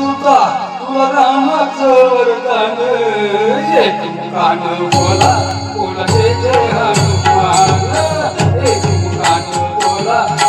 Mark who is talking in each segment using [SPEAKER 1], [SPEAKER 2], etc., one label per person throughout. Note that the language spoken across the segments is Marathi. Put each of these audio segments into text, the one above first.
[SPEAKER 1] तुमचा तुला रामाच वरदान. एक कान बोला बोला हे हनुमान. एक कान बोला.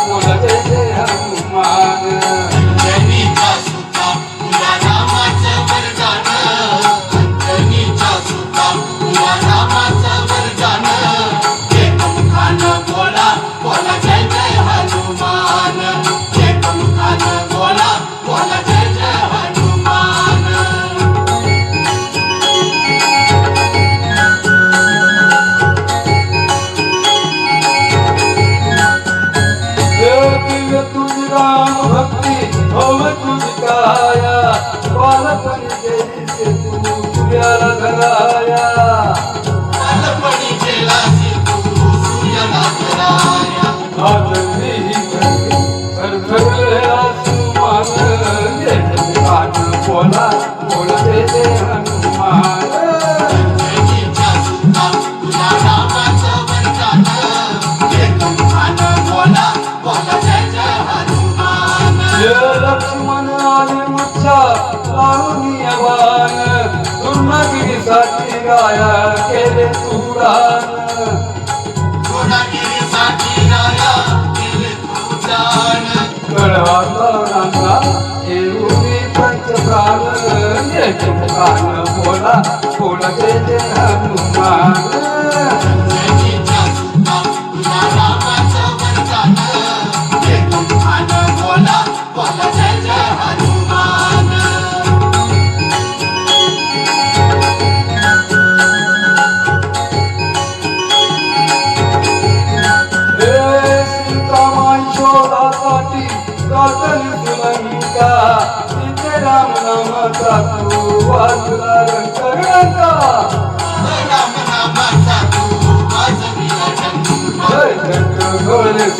[SPEAKER 2] लक्ष्मण आणि मच्छा लावून यवान. तुर्णागिरीसाठी गाया केले तुरान
[SPEAKER 1] कळवाचा
[SPEAKER 2] येऊ मी पंचप्राण. जय
[SPEAKER 1] बोला बोला
[SPEAKER 2] ते हनुमान.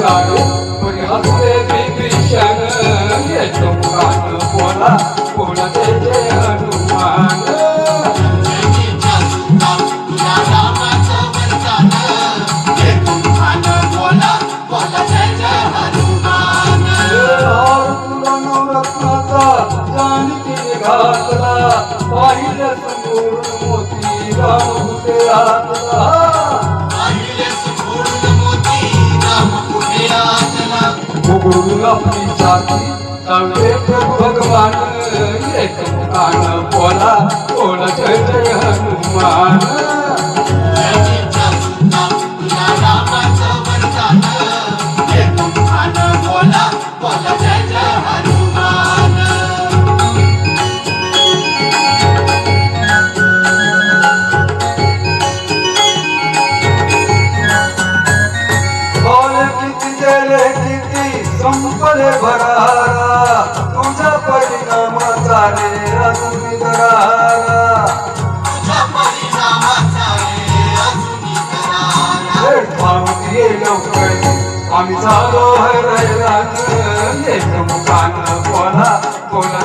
[SPEAKER 2] Sorry. आपली जाती तळे भगवान एक कान बोला बोल जय हनुमान. तुकडे भरारा
[SPEAKER 1] तुझ्या परिणामाचा रे अजून करारा.
[SPEAKER 2] लवकर आम्ही झालो हर राहिला कोणा कोणा